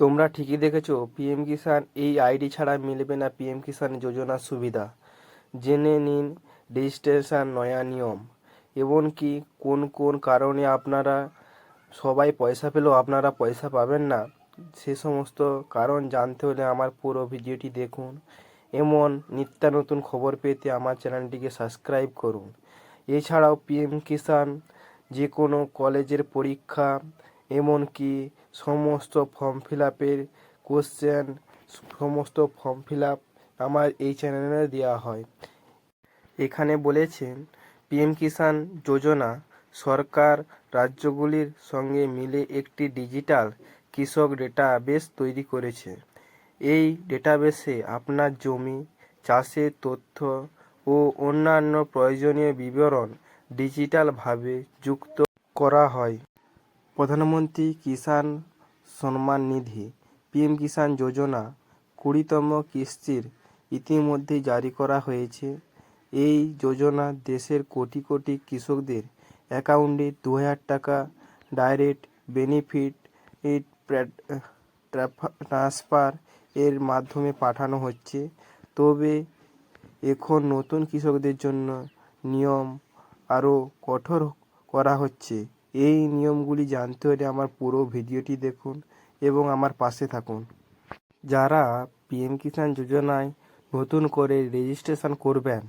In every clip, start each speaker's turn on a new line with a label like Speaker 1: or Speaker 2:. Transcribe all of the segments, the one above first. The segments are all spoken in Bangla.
Speaker 1: তোমরা ঠিকই দেখেছ পিএম কিষাণ এই আইডি ছাড়া মিলবে না পিএম কিষাণ যোজনার সুবিধা। জেনে নিন রেজিস্ট্রেশন নয়া নিয়ম। এমনকি কোন কোন কারণে আপনারা সবাই পয়সা পেলেও আপনারা পয়সা পাবেন না, সে সমস্ত কারণ জানতে হলে আমার পুরো ভিডিওটি দেখুন। এমন নিত্য নতুন খবর পেতে আমার চ্যানেলটিকে সাবস্ক্রাইব করুন। এছাড়াও পিএম কিষাণ যে কোনো কলেজের পরীক্ষা এমনকি সমস্ত ফর্ম ফিল আপের কোশ্চেন সমস্ত ফর্ম ফিল আপ আমার এই চ্যানেলে দেওয়া হয়। এখানে বলেছেন পিএম কিষাণ যোজনা সরকার রাজ্যগুলির সঙ্গে মিলে একটি ডিজিটাল কৃষক ডেটাবেস তৈরি করেছে। এই ডেটাবেসে আপনার জমি, চাষের তথ্য ও অন্যান্য প্রয়োজনীয় বিবরণ ডিজিটালভাবে যুক্ত করা হয়। প্রধানমন্ত্রী কিষাণ সম্মান নিধি, পিএম কিষাণ যোজনা কুড়িতম কিস্তির ইতিমধ্যেই জারি করা হয়েছে। এই যোজনা দেশের কোটি কোটি কৃষকদের অ্যাকাউন্টে দু হাজার টাকা ডাইরেক্ট বেনিফিট ট্রান্সফার এর মাধ্যমে পাঠানো হচ্ছে। তবে এখন নতুন কৃষকদের জন্য নিয়ম আরও কঠোর করা হচ্ছে। এই নিয়মগুলি জানতে হলে আমার পুরো ভিডিওটি দেখুন এবং আমার পাশে থাকুন। যারা পিএম কিষাণ যোজনায় নতুন করে রেজিস্ট্রেশন করবেন,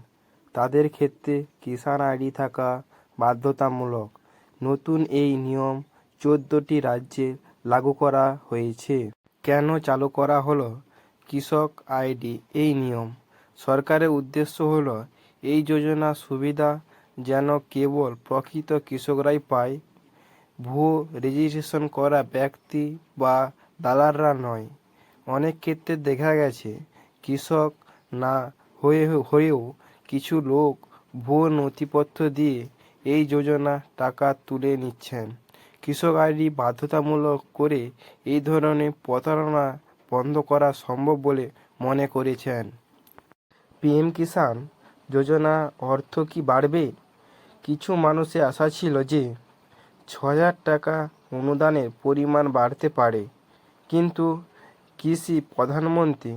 Speaker 1: তাদের ক্ষেত্রে কিষাণ আইডি থাকা বাধ্যতামূলক। নতুন এই নিয়ম চোদ্দোটি রাজ্যে লাগু করা হয়েছে। কেন চালু করা হলো? কৃষক আইডি, এই নিয়ম। সরকারের উদ্দেশ্য হলো, এই যোজনা সুবিধা যেন কেবল প্রকৃত কৃষকরাই পায় ভুয়ো রেজিস্ট্রেশন করা ব্যক্তি বা দালালরা নয়। অনেক ক্ষেত্রে দেখা গেছে, কৃষক না হয়ে হয়েও কিছু লোক ভুয়ো নথিপত্র দিয়ে এই যোজনা টাকা তুলে নিচ্ছেন। কৃষক আইডি বাধ্যতামূলক করে এই ধরনের প্রতারণা বন্ধ করা সম্ভব বলে মনে করেছেন। পিএম কিষাণ যোজনা অর্থ কি বাড়বে? কিছু মানুষের আশা ছিল যে ছ হাজার টাকা অনুদানের পরিমাণ বাড়তে পারে। কিন্তু কৃষি প্রধানমন্ত্রী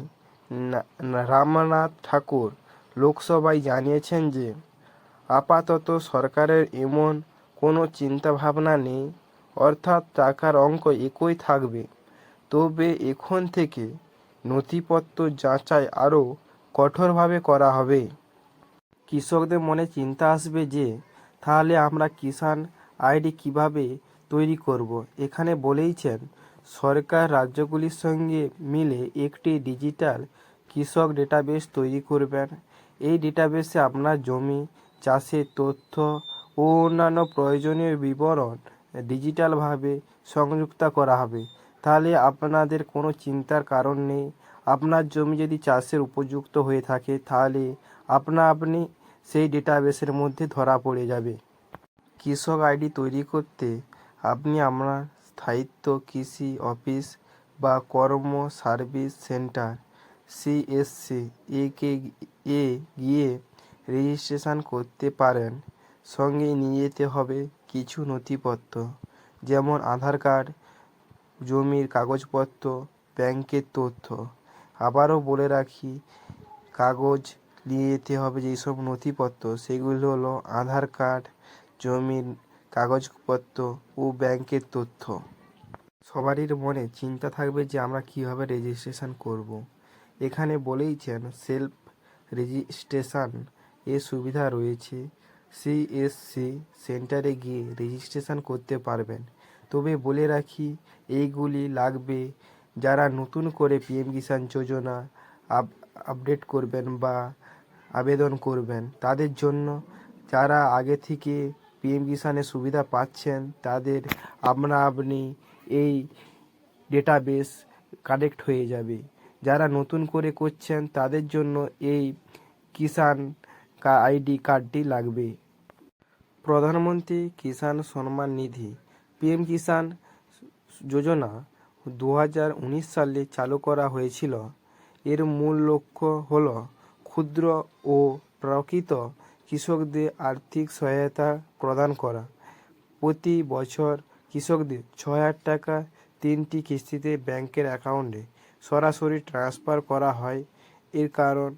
Speaker 1: রামনাথ ঠাকুর লোকসভায় জানিয়েছেন যে, আপাতত সরকারের এমন কোনো চিন্তাভাবনা নেই, অর্থাৎ টাকার অঙ্ক একই থাকবে। তবে এখন থেকে নথিপত্র যাচাই আরও কঠোরভাবে করা হবে। কৃষকদের মনে চিন্তা আসবে যে, তাহলে আমরা কিষাণ আইডি কীভাবে তৈরি করব? এখানে বলেইছেন, সরকার রাজ্যগুলির সঙ্গে মিলে একটি ডিজিটাল কৃষক ডেটাবেস তৈরি করবেন। এই ডেটাবেসে আপনার জমি, চাষের তথ্য ও অন্যান্য প্রয়োজনীয় বিবরণ ডিজিটালভাবে সংযুক্ত করা হবে। তাহলে আপনাদের কোনো চিন্তার কারণ নেই। আপনার জমি যদি চাষের উপযুক্ত হয়ে থাকে, তাহলে আপনা আপনি সেই ডেটাবেসের মধ্যে ধরা পড়ে যাবে। কৃষক আইডি তৈরি করতে আপনি আপনার স্থায়িত্ব, কৃষি অফিস বা কর্ম সার্ভিস সেন্টার সিএসসি একে এ গিয়ে রেজিস্ট্রেশন করতে পারেন। সঙ্গে নিয়ে যেতে হবে কিছু নথিপত্র, যেমন আধার কার্ড, জমির কাগজপত্র, ব্যাংকের তথ্য। আবারও বলে রাখি, কাগজ নিয়ে যেতে হবে যেসব নথিপত্র, সেগুলো হলো আধার কার্ড জমির কাগজপত্র ও ব্যাংকের তথ্য। সবারই মনে চিন্তা থাকবে যে আমরা কীভাবে রেজিস্ট্রেশন করব। এখানে বলেইছেন, সেলফ রেজিস্ট্রেশন এর সুবিধা রয়েছে। সিএসসি সেন্টারে গিয়ে রেজিস্ট্রেশন করতে পারবেন। তবে বলে রাখি, এইগুলি লাগবে যারা নতুন করে PM Kisan Yojana up, update করবেন বা আবেদন করবেন। তাদের জন্য যারা আগে থেকে পিএম কিষাণের সুবিধা পাচ্ছেন, তাদের আপনা আপনি এই ডেটাবেস কানেক্ট হয়ে যাবে। যারা নতুন করে করছেন, তাদের জন্য এই কিষাণ আইডি কার্ডটি লাগবে। প্রধানমন্ত্রী কিষাণ সম্মান নিধি, পিএম কিষাণ যোজনা দু হাজার উনিশ সালে চালু করা হয়েছিল। এর মূল লক্ষ্য হল ক্ষুদ্র ও প্রকৃত কৃষকদের আর্থিক সহায়তা প্রদান করা। প্রতি বছর কৃষকদের ছ হাজার টাকা তিনটি কিস্তিতে ব্যাংকের অ্যাকাউন্টে সরাসরি ট্রান্সফার করা হয়। এর কারণ